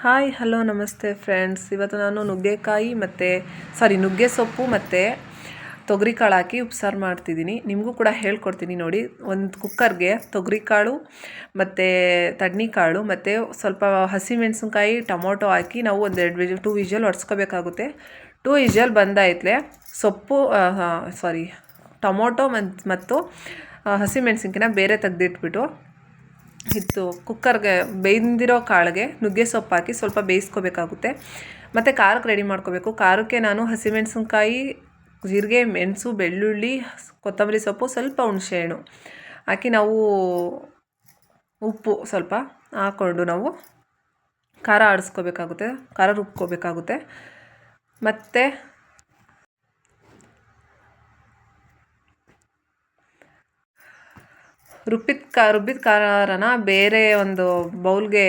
Hi hello ನಮಸ್ತೆ friends ಇವತ್ತು ನಾನು ನುಗ್ಗೆಕಾಯಿ ಮತ್ತು ಸಾರಿ ನುಗ್ಗೆ ಸೊಪ್ಪು ಮತ್ತು ತೊಗರಿ ಕಾಳು ಹಾಕಿ ಉಪ್ಸಾರು ಮಾಡ್ತಿದ್ದೀನಿ. ನಿಮಗೂ ಕೂಡ ಹೇಳ್ಕೊಡ್ತೀನಿ ನೋಡಿ. ಒಂದು ಕುಕ್ಕರ್ಗೆ ತೊಗರಿ ಕಾಳು ಮತ್ತು ತಡ್ನಿಕಾಳು ಮತ್ತು ಸ್ವಲ್ಪ ಹಸಿಮೆಣಸಿನ್ಕಾಯಿ, ಟೊಮೊಟೊ ಹಾಕಿ ನಾವು ಒಂದು ಎರಡು ವಿಜಲ್ ಟೂ ವಿಜಲ್ ಹೊಡ್ಸ್ಕೋಬೇಕಾಗುತ್ತೆ ಟೂ ವಿಜಲ್ ಬಂದಾಯ್ತಲೆ ಸೊಪ್ಪು ಸಾರಿ ಟೊಮೊಟೊ ಮತ್ತು ಹಸಿಮೆಣ್ಸಿನ್ಕಾಯಿನ ಬೇರೆ ತೆಗ್ದಿಟ್ಬಿಟ್ಟು ಇತ್ತು. ಕುಕ್ಕರ್ಗೆ ಬೇಯ್ದಿರೋ ಕಾಳಿಗೆ ನುಗ್ಗೆ ಸೊಪ್ಪು ಹಾಕಿ ಸ್ವಲ್ಪ ಬೇಯಿಸ್ಕೋಬೇಕಾಗುತ್ತೆ. ಮತ್ತು ಖಾರಕ್ಕೆ ರೆಡಿ ಮಾಡ್ಕೋಬೇಕು. ಖಾರಕ್ಕೆ ನಾನು ಹಸಿಮೆಣಸಿನ್ಕಾಯಿ, ಜೀರಿಗೆ, ಮೆಣಸು, ಬೆಳ್ಳುಳ್ಳಿ, ಕೊತ್ತಂಬರಿ ಸೊಪ್ಪು, ಸ್ವಲ್ಪ ಹುಣಸೆಹಣ್ಣು ಹಾಕಿ ನಾವು ಉಪ್ಪು ಸ್ವಲ್ಪ ಹಾಕ್ಕೊಂಡು ನಾವು ಖಾರ ಆಡಿಸ್ಕೋಬೇಕಾಗುತ್ತೆ. ಖಾರ ರುಬ್ಕೋಬೇಕಾಗುತ್ತೆ. ಮತ್ತು ರುಬ್ಬಿದ ಕಾ, ರುಬ್ಬಿದ ಖಾರನ ಬೇರೆ ಒಂದು ಬೌಲ್ಗೆ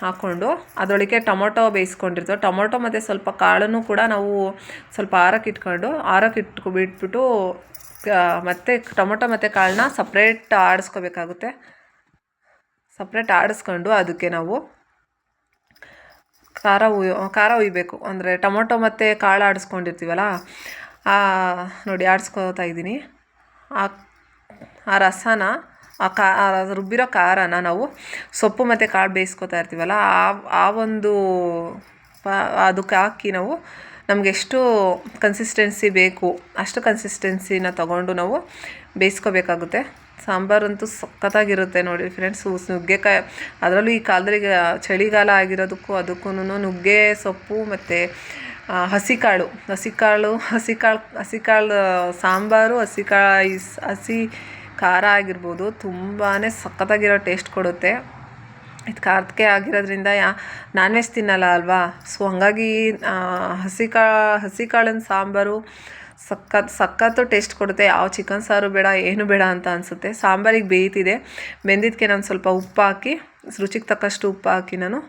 ಹಾಕ್ಕೊಂಡು ಅದರೊಳಗೆ ಟೊಮೊಟೊ ಬೇಯಿಸ್ಕೊಂಡಿರ್ತೇವೆ. ಟೊಮೊಟೊ ಮತ್ತು ಸ್ವಲ್ಪ ಕಾಳನ್ನು ಕೂಡ ನಾವು ಸ್ವಲ್ಪ ಆರಕ್ಕೆ ಇಟ್ಕೊಂಡು, ಆರಕ್ಕೆ ಇಟ್ಕೊ, ಬಿಟ್ಬಿಟ್ಟು ಮತ್ತು ಟೊಮೊಟೊ ಮತ್ತು ಕಾಳನ್ನ ಸಪ್ರೇಟ್ ಆಡಿಸ್ಕೋಬೇಕಾಗುತ್ತೆ. ಸಪ್ರೇಟ್ ಆಡಿಸ್ಕೊಂಡು ಅದಕ್ಕೆ ನಾವು ಖಾರ ಉಯ್ ಖಾರ ಉಯ್ಬೇಕು. ಅಂದರೆ ಟೊಮೊಟೊ ಮತ್ತು ಕಾಳು ಆಡಿಸ್ಕೊಂಡಿರ್ತೀವಲ್ಲ ನೋಡಿ ಆಡಿಸ್ಕೋತಾ ಇದ್ದೀನಿ. ಆ ಆ ರಸನ ಆ ಕಾ ರುಬ್ಬಿರೋ ಖಾರನ ನಾವು ಸೊಪ್ಪು ಮತ್ತು ಕಾಳು ಬೇಯಿಸ್ಕೊತಾ ಇರ್ತೀವಲ್ಲ, ಆ ಆ ಒಂದು ಅದಕ್ಕೆ ಹಾಕಿ ನಾವು ನಮಗೆಷ್ಟು ಕನ್ಸಿಸ್ಟೆನ್ಸಿ ಬೇಕು, ಅಷ್ಟು ಕನ್ಸಿಸ್ಟೆನ್ಸಿನ ತಗೊಂಡು ನಾವು ಬೇಯಿಸ್ಕೋಬೇಕಾಗುತ್ತೆ. ಸಾಂಬಾರಂತೂ ಸಖತ್ತಾಗಿರುತ್ತೆ ನೋಡಿ ಫ್ರೆಂಡ್ಸ್ ನುಗ್ಗೆಕಾಯಿ, ಅದರಲ್ಲೂ ಈ ಕಾಲದಲ್ಲಿ ಚಳಿಗಾಲ ಆಗಿರೋದಕ್ಕೂ ಅದಕ್ಕೂ ನುಗ್ಗೆ, ಸೊಪ್ಪು ಮತ್ತು ಹಸಿಕಾಳು ಹಸಿಕಾಳು ಹಸಿಕಾಳು ಹಸಿಕಾಳು, ಸಾಂಬಾರು ಹಸಿಕಾಯಿ ಹಸಿ ಖಾರ ಆಗಿರ್ಬೋದು ತುಂಬಾ ಸಖತ್ತಾಗಿರೋ ಟೇಸ್ಟ್ ಕೊಡುತ್ತೆ. ಇದು ಖಾರಕ್ಕೆ ಆಗಿರೋದ್ರಿಂದ ಯಾ ನಾನ್ ವೆಜ್ ತಿನ್ನಲ್ಲ ಅಲ್ವಾ? ಸೊ ಹಾಗಾಗಿ ಹಸಿ ಕಾ ಹಸಿ ಕಾಳಿನ ಸಾಂಬಾರು ಸಖತ್ ಸಖತ್ತು ಟೇಸ್ಟ್ ಕೊಡುತ್ತೆ. ಯಾವ ಚಿಕನ್ ಸಾರು ಬೇಡ, ಏನು ಬೇಡ ಅಂತ ಅನಿಸುತ್ತೆ. ಸಾಂಬಾರಿಗೆ ಬೇಯ್ತಿದೆ. ಬೆಂದಿದ್ದಕ್ಕೆ ನಾನು ಸ್ವಲ್ಪ ಉಪ್ಪು ಹಾಕಿ, ರುಚಿಗೆ ತಕ್ಕಷ್ಟು ಉಪ್ಪು ಹಾಕಿ ನಾನು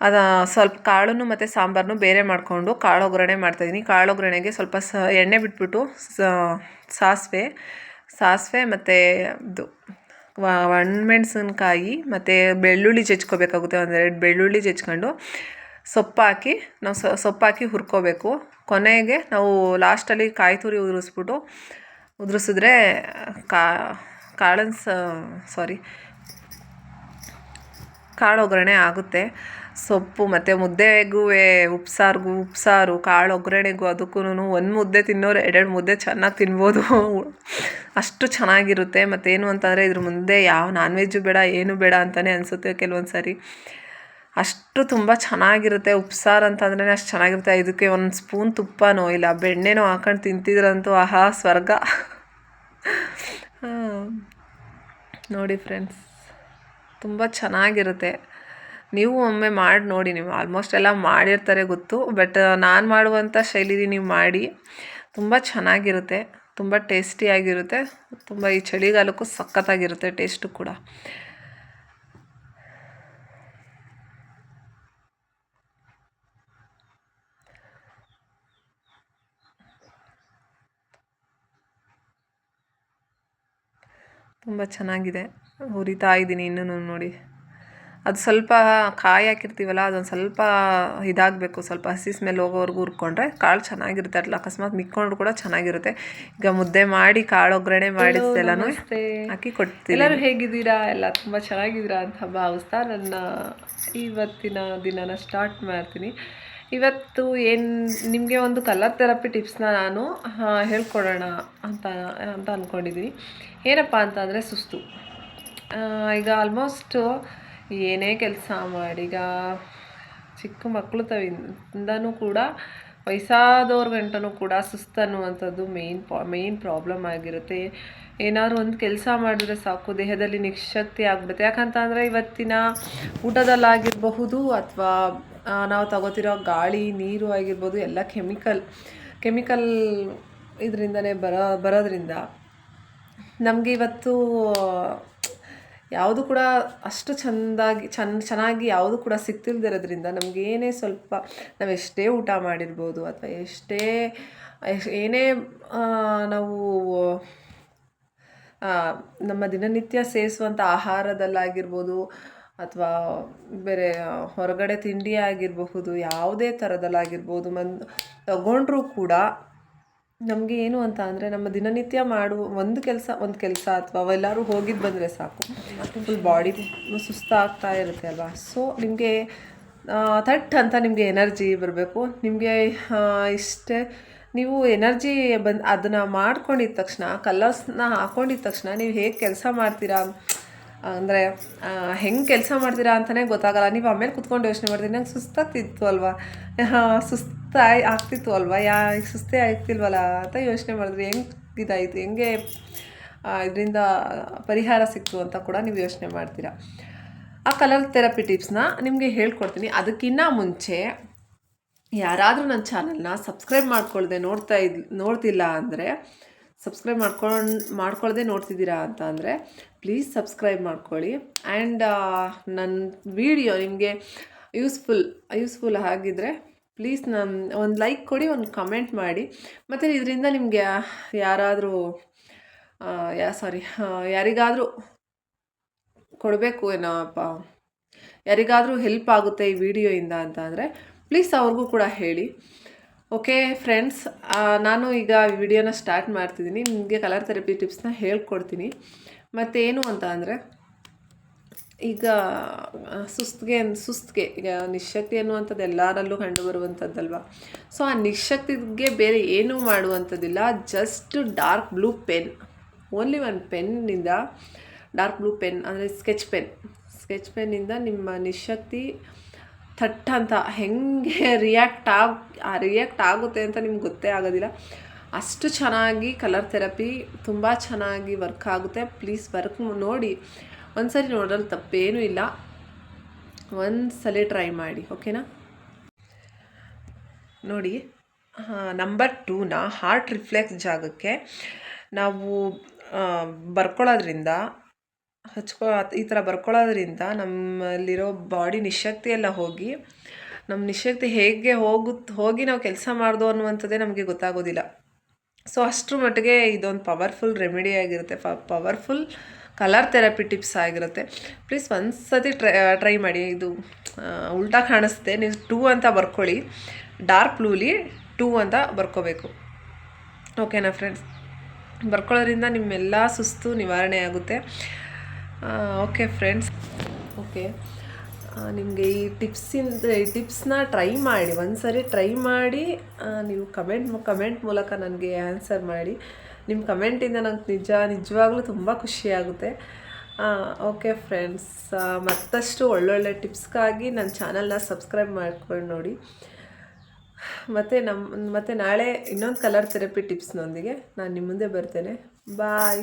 ಅದು ಸ್ವಲ್ಪ ಕಾಳನ್ನು ಮತ್ತು ಸಾಂಬಾರನ್ನು ಬೇರೆ ಮಾಡಿಕೊಂಡು ಕಾಳು ಒಗ್ಗರಣೆ ಮಾಡ್ತಾಯಿದ್ದೀನಿ ಕಾಳು ಒಗ್ಗರಣೆಗೆ ಸ್ವಲ್ಪ ಸ, ಎಣ್ಣೆ ಬಿಟ್ಬಿಟ್ಟು ಸಾಸಿವೆ ಸಾಸಿವೆ ಮತ್ತು ಇದು ಒಣಮೆಣ್ಸಿನ್ಕಾಯಿ ಮತ್ತು ಬೆಳ್ಳುಳ್ಳಿ ಜಜ್ಕೋಬೇಕಾಗುತ್ತೆ. ಒಂದೆರಡು ಬೆಳ್ಳುಳ್ಳಿ ಜಜ್ಕೊಂಡು ಸೊಪ್ಪು ಹಾಕಿ, ನಾವು ಸೊಪ್ಪು ಹಾಕಿ ಹುರ್ಕೋಬೇಕು. ಕೊನೆಗೆ ನಾವು ಲಾಸ್ಟಲ್ಲಿ ಕಾಯಿ ತುರಿ ಉದುರಿಸ್ಬಿಟ್ಟು ಉದುರಿಸಿದ್ರೆ ಕಾಳನ್ಸ್ ಸಾರಿ ಕಾಳು ಒಗ್ಗರಣೆ ಆಗುತ್ತೆ. ಸೊಪ್ಪು, ಮತ್ತು ಮುದ್ದೆಗೂ ಉಪ್ಸಾರಿಗೂ, ಉಪ್ಸಾರು, ಕಾಳು, ಒಗ್ಗರಣೆಗೂ ಅದಕ್ಕೂ ಒಂದು ಮುದ್ದೆ ತಿನ್ನೋರು ಎರಡೆರಡು ಮುದ್ದೆ ಚೆನ್ನಾಗಿ ತಿನ್ಬೋದು. ಅಷ್ಟು ಚೆನ್ನಾಗಿರುತ್ತೆ. ಮತ್ತೇನು ಅಂತಂದರೆ ಇದ್ರ ಮುಂದೆ ಯಾವ ನಾನ್ ವೆಜ್ಜು ಬೇಡ, ಏನು ಬೇಡ ಅಂತಲೇ ಅನಿಸುತ್ತೆ ಕೆಲವೊಂದು ಸಾರಿ ಅಷ್ಟು ತುಂಬ ಚೆನ್ನಾಗಿರುತ್ತೆ. ಉಪ್ಸಾರು ಅಂತಂದ್ರೆ ಅಷ್ಟು ಚೆನ್ನಾಗಿರುತ್ತೆ. ಇದಕ್ಕೆ ಒಂದು ಸ್ಪೂನ್ ತುಪ್ಪನೋ, ಇಲ್ಲ ಬೆಣ್ಣೆನೋ ಹಾಕೊಂಡು ತಿಂತಿದ್ರಂತೂ ಆಹಾ, ಸ್ವರ್ಗ. ನೋಡಿ ಫ್ರೆಂಡ್ಸ್ ತುಂಬ ಚೆನ್ನಾಗಿರುತ್ತೆ. ನೀವು ಒಮ್ಮೆ ಮಾಡಿ ನೋಡಿ, ನೀವು ಆಲ್ಮೋಸ್ಟ್ ಎಲ್ಲ ಮಾಡಿರ್ತಾರೆ ಗೊತ್ತು ಬಟ್ ನಾನು ಮಾಡುವಂಥ ಶೈಲಿಲಿ ನೀವು ಮಾಡಿ, ತುಂಬ ಚೆನ್ನಾಗಿರುತ್ತೆ, ತುಂಬ ಟೇಸ್ಟಿಯಾಗಿರುತ್ತೆ ತುಂಬ ಈ ಚಳಿಗಾಲಕ್ಕೂ ಸಖತ್ತಾಗಿರುತ್ತೆ ಟೇಸ್ಟು ಕೂಡ. ತುಂಬ ಚೆನ್ನಾಗಿದೆ ಹುರಿತಾ ಇದ್ದೀನಿ ಇನ್ನೂ ನೋಡಿ. ಅದು ಸ್ವಲ್ಪ ಕಾಯಿ ಹಾಕಿರ್ತೀವಲ್ಲ ಅದೊಂದು ಸ್ವಲ್ಪ ಇದಾಗಬೇಕು. ಸ್ವಲ್ಪ ಹಸಿ ಸ್ಮೆಲ್ ಹೋಗೋವರೆಗೂ ಹುರ್ಕೊಂಡ್ರೆ ಕಾಳು ಚೆನ್ನಾಗಿರುತ್ತೆ ಅಟ್ಲ ಅಕಸ್ಮಾತ್ ಮಿಕ್ಕೊಂಡ್ರು ಕೂಡ ಚೆನ್ನಾಗಿರುತ್ತೆ. ಈಗ ಮುದ್ದೆ ಮಾಡಿ ಕಾಳು ಒಗ್ಗರಣೆ ಮಾಡಿದ್ದೆಲ್ಲನೂ ಹಾಕಿ ಕೊಡ್ತೀನಿ ಎಲ್ಲರೂ ಹೇಗಿದ್ದೀರಾ? ಎಲ್ಲ ತುಂಬ ಚೆನ್ನಾಗಿದ್ದೀರಾ ಅಂತ ಭಾವಿಸ್ತಾ ನನ್ನ ಇವತ್ತಿನ ದಿನನ ಸ್ಟಾರ್ಟ್ ಮಾಡ್ತೀನಿ. ಇವತ್ತು ಏನು ನಿಮಗೆ ಒಂದು ಕಲರ್ ಥೆರಪಿ ಟಿಪ್ಸ್ನ ನಾನು ಹೇಳ್ಕೊಡೋಣ ಅಂತ ಅಂತ ಅಂದ್ಕೊಂಡಿದ್ದೀನಿ ಏನಪ್ಪ ಅಂತಂದರೆ ಸುಸ್ತು. ಈಗ ಆಲ್ಮೋಸ್ಟು ಏನೇ ಕೆಲಸ ಮಾಡೀಗ ಚಿಕ್ಕ ಮಕ್ಕಳು ತವಿಂದನೂ ಕೂಡ ವಯಸ್ಸಾದವ್ರ ಗಂಟನೂ ಕೂಡ ಸುಸ್ತು ಅನ್ನುವಂಥದ್ದು ಮೇಯ್ನ್ ಪಾ ಮೇಯ್ನ್ ಪ್ರಾಬ್ಲಮ್ ಆಗಿರುತ್ತೆ. ಏನಾದ್ರು ಒಂದು ಕೆಲಸ ಮಾಡಿದ್ರೆ ಸಾಕು, ದೇಹದಲ್ಲಿ ನಿಶಕ್ತಿ ಆಗ್ಬಿಡುತ್ತೆ. ಯಾಕಂತಂದರೆ ಇವತ್ತಿನ ಊಟದಲ್ಲಾಗಿರಬಹುದು ಅಥವಾ ನಾವು ತಗೋತಿರೋ ಗಾಳಿ, ನೀರು ಆಗಿರ್ಬೋದು, ಎಲ್ಲ ಕೆಮಿಕಲ್ ಕೆಮಿಕಲ್ ಇದರಿಂದನೇ ಬರೋ, ಬರೋದ್ರಿಂದ ನಮಗೆ ಇವತ್ತು ಯಾವುದು ಕೂಡ ಅಷ್ಟು ಚೆಂದಾಗಿ ಚೆನ್ನ ಚೆನ್ನಾಗಿ ಯಾವುದು ಕೂಡ ಸಿಗ್ತಿಲ್ದಿರೋದ್ರಿಂದ ನಮಗೆ ಏನೇ ಸ್ವಲ್ಪ ನಾವು ಎಷ್ಟೇ ಊಟ ಮಾಡಿರ್ಬೋದು ಅಥವಾ ಎಷ್ಟೇ ಏನೇ ನಾವು ನಮ್ಮ ದಿನನಿತ್ಯ ಸೇವಿಸುವಂಥ ಆಹಾರದಲ್ಲಾಗಿರ್ಬೋದು ಅಥವಾ ಬೇರೆ ಹೊರಗಡೆ ತಿಂಡಿ ಆಗಿರಬಹುದು, ಯಾವುದೇ ಥರದಲ್ಲಾಗಿರ್ಬೋದು ಮನ್, ತಗೊಂಡ್ರೂ ಕೂಡ ನಮಗೆ ಏನು ಅಂತ ಅಂದರೆ ನಮ್ಮ ದಿನನಿತ್ಯ ಮಾಡುವ ಒಂದು ಕೆಲಸ ಒಂದು ಕೆಲಸ ಅಥವಾ ಅವೆಲ್ಲರೂ ಹೋಗಿದ್ದು ಬಂದರೆ ಸಾಕು. ಫುಲ್ ಬಾಡಿ ಸುಸ್ತಾಗ್ತಾ ಇರುತ್ತೆ ಅಲ್ವಾ? ಸೊ ನಿಮಗೆ ಥಟ್ ಅಂತ ನಿಮಗೆ ಎನರ್ಜಿ ಬರಬೇಕು. ನಿಮಗೆ ಇಷ್ಟೇ, ನೀವು ಎನರ್ಜಿ ಬಂದು, ಅದನ್ನು ಮಾಡ್ಕೊಂಡಿದ್ದ ತಕ್ಷಣ ಕಲರ್ಸ್ನ ಹಾಕ್ಕೊಂಡಿದ್ದ ತಕ್ಷಣ ನೀವು ಹೇಗೆ ಕೆಲಸ ಮಾಡ್ತೀರಾ? ಅಂದರೆ ಹೆಂಗೆ ಕೆಲಸ ಮಾಡ್ತೀರಾ ಅಂತಲೇ ಗೊತ್ತಾಗಲ್ಲ. ನೀವು ಆಮೇಲೆ ಕುತ್ಕೊಂಡು ಯೋಚನೆ ಮಾಡ್ತೀರಿ ನಂಗೆ ಸುಸ್ತಾಗ್ತಿತ್ತು ಅಲ್ವಾ? ಸುಸ್ತಾಯ್, ಆಗ್ತಿತ್ತು ಅಲ್ವಾ? ಯಾ ಸುಸ್ತೇ ಆಗ್ತಿಲ್ವಲ್ಲ ಅಂತ ಯೋಚನೆ ಮಾಡಿದ್ರಿ ಹೆಂಗೆ ಇದಾಯಿತು? ಹೆಂಗೆ ಇದರಿಂದ ಪರಿಹಾರ ಸಿಕ್ತು ಅಂತ ಕೂಡ ನೀವು ಯೋಚನೆ ಮಾಡ್ತೀರಾ? ಆ ಕಲರ್ ಥೆರಪಿ ಟಿಪ್ಸ್ನ ನಿಮಗೆ ಹೇಳ್ಕೊಡ್ತೀನಿ. ಅದಕ್ಕಿಂತ ಮುಂಚೆ ಯಾರಾದರೂ ನನ್ನ ಚಾನಲ್ನ ಸಬ್ಸ್ಕ್ರೈಬ್ ಮಾಡ್ಕೊಳ್ಳದೆ ನೋಡ್ತಾ ಇದ್, ನೋಡ್ತಿಲ್ಲ ಅಂದರೆ ಸಬ್ಸ್ಕ್ರೈಬ್ ಮಾಡ್ಕೊಂಡು ಮಾಡ್ಕೊಳ್ಳದೇ ನೋಡ್ತಿದ್ದೀರಾ ಅಂತ ಅಂದರೆ ಪ್ಲೀಸ್ ಸಬ್ಸ್ಕ್ರೈಬ್ ಮಾಡ್ಕೊಳ್ಳಿ. ಆ್ಯಂಡ್ ನನ್ನ ವಿಡಿಯೋ ನಿಮಗೆ ಯೂಸ್ಫುಲ್ ಯೂಸ್ಫುಲ್ ಆಗಿದ್ದರೆ ಪ್ಲೀಸ್ ನನ್ನ ಒಂದು ಲೈಕ್ ಕೊಡಿ, ಒಂದು ಕಮೆಂಟ್ ಮಾಡಿ. ಮತ್ತು ಇದರಿಂದ ನಿಮಗೆ ಯಾರಾದರೂ ಯಾ ಸಾರಿ ಯಾರಿಗಾದರೂ ಕೊಡಬೇಕು ಏನೋಪ್ಪ ಯಾರಿಗಾದರೂ ಹೆಲ್ಪ್ ಆಗುತ್ತೆ ಈ ವಿಡಿಯೋಯಿಂದ ಅಂತ ಅಂದರೆ ಪ್ಲೀಸ್ ಅವ್ರಿಗೂ ಕೂಡ ಹೇಳಿ. ಓಕೆ ಫ್ರೆಂಡ್ಸ್ ನಾನು ಈಗ ವಿಡಿಯೋನ ಸ್ಟಾರ್ಟ್ ಮಾಡ್ತಿದ್ದೀನಿ. ನಿಮಗೆ ಕಲರ್ ಥೆರಪಿ ಟಿಪ್ಸ್ನ ಹೇಳ್ಕೊಡ್ತೀನಿ. ಮತ್ತು ಏನು ಅಂತ ಅಂದರೆ, ಈಗ ಸುಸ್ತಿಗೆ ಸುಸ್ತಿಗೆ, ಈಗ ನಿಶಕ್ತಿ ಅನ್ನುವಂಥದ್ದು ಎಲ್ಲರಲ್ಲೂ ಕಂಡುಬರುವಂಥದ್ದಲ್ವ ಸೊ ಆ ನಿಶಕ್ತಿಗೆ ಬೇರೆ ಏನೂ ಮಾಡುವಂಥದ್ದಿಲ್ಲ. Just dark blue pen only one ಪೆನ್ನಿಂದ dark blue pen ಅಂದರೆ ಸ್ಕೆಚ್ ಪೆನ್ ಸ್ಕೆಚ್ ಪೆನ್ನಿಂದ ನಿಮ್ಮ ನಿಶಕ್ತಿ ಥಟ್ ಅಂತ ಹೆಂಗೆ ರಿಯಾಕ್ಟ್ ಆಗ ರಿಯಾಕ್ಟ್ ಆಗುತ್ತೆ ಅಂತ ನಿಮ್ಗೆ ಗೊತ್ತೇ ಆಗೋದಿಲ್ಲ. ಅಷ್ಟು ಚೆನ್ನಾಗಿ ಕಲರ್ ಥೆರಪಿ ತುಂಬ ಚೆನ್ನಾಗಿ ವರ್ಕ್ ಆಗುತ್ತೆ. ಪ್ಲೀಸ್ ವರ್ಕ್ ನೋಡಿ. ಒಂದ್ಸರಿ ನೋಡಲು ತಪ್ಪೇನೂ ಇಲ್ಲ. ಒಂದು ಸಲ ಟ್ರೈ ಮಾಡಿ ಓಕೆನಾ ನೋಡಿ ನಂಬರ್ ಟೂನ ಹಾರ್ಟ್ ರಿಫ್ಲೆಕ್ಸ್ ಜಾಗಕ್ಕೆ ನಾವು ಬರ್ಕೊಳ್ಳೋದ್ರಿಂದ ಹಚ್ಕೊ ಈ ಥರ ಬರ್ಕೊಳ್ಳೋದ್ರಿಂದ ನಮ್ಮಲ್ಲಿರೋ ಬಾಡಿ ನಿಶಕ್ತಿ ಎಲ್ಲ ಹೋಗಿ, ನಮ್ಮ ನಿಶಕ್ತಿ ಹೇಗೆ ಹೋಗುತ್, ಹೋಗಿ ನಾವು ಕೆಲಸ ಮಾಡ್ದು ಅನ್ನುವಂಥದ್ದೇ ನಮಗೆ ಗೊತ್ತಾಗೋದಿಲ್ಲ. ಸೊ ಅಷ್ಟರ ಮಟ್ಟಿಗೆ ಇದೊಂದು ಪವರ್ಫುಲ್ ರೆಮಿಡಿ ಆಗಿರುತ್ತೆ. ಪವರ್ಫುಲ್ ಕಲರ್ ಥೆರಪಿ ಟಿಪ್ಸ್ ಆಗಿರುತ್ತೆ. ಪ್ಲೀಸ್ ಒಂದು ಸತಿ ಟ್ರೈ ಟ್ರೈ ಮಾಡಿ. ಇದು ಉಲ್ಟಾ ಕಾಣಿಸುತ್ತೆ ನೀವು ಟೂ ಅಂತ ಬರ್ಕೊಳ್ಳಿ. ಡಾರ್ಕ್ ಬ್ಲೂಲಿ ಟೂ ಅಂತ ಬರ್ಕೋಬೇಕು. ಓಕೆನಾ ಫ್ರೆಂಡ್ಸ್ ಬರ್ಕೊಳ್ಳೋದ್ರಿಂದ ನಿಮ್ಮೆಲ್ಲ ಸುಸ್ತು ನಿವಾರಣೆ ಆಗುತ್ತೆ. ಓಕೆ ಫ್ರೆಂಡ್ಸ್ ಓಕೆ ನಿಮಗೆ ಈ ಟಿಪ್ಸಿಂದ ಈ ಟಿಪ್ಸ್ನ ಟ್ರೈ ಮಾಡಿ ಒಂದು ಸರಿ ಟ್ರೈ ಮಾಡಿ ನೀವು ಕಮೆಂಟ್ ಕಮೆಂಟ್ ಮೂಲಕ ನನಗೆ ಆನ್ಸರ್ ಮಾಡಿ. ನಿಮ್ಮ ಕಮೆಂಟಿಂದ ನಂಗೆ ನಿಜ, ನಿಜವಾಗ್ಲೂ ತುಂಬ ಖುಷಿಯಾಗುತ್ತೆ ಓಕೆ ಫ್ರೆಂಡ್ಸ್ ಮತ್ತಷ್ಟು ಒಳ್ಳೊಳ್ಳೆ ಟಿಪ್ಸ್ಗಾಗಿ ನನ್ನ ಚಾನಲ್ನ ಸಬ್ಸ್ಕ್ರೈಬ್ ಮಾಡ್ಕೊಂಡು ನೋಡಿ. ಮತ್ತು ನಮ್ಮ ಮತ್ತು ನಾಳೆ ಇನ್ನೊಂದು ಕಲರ್ ಥೆರಪಿ ಟಿಪ್ಸ್ನೊಂದಿಗೆ ನಾನು ನಿಮ್ಮ ಮುಂದೆ ಬರ್ತೇನೆ. ಬಾಯ್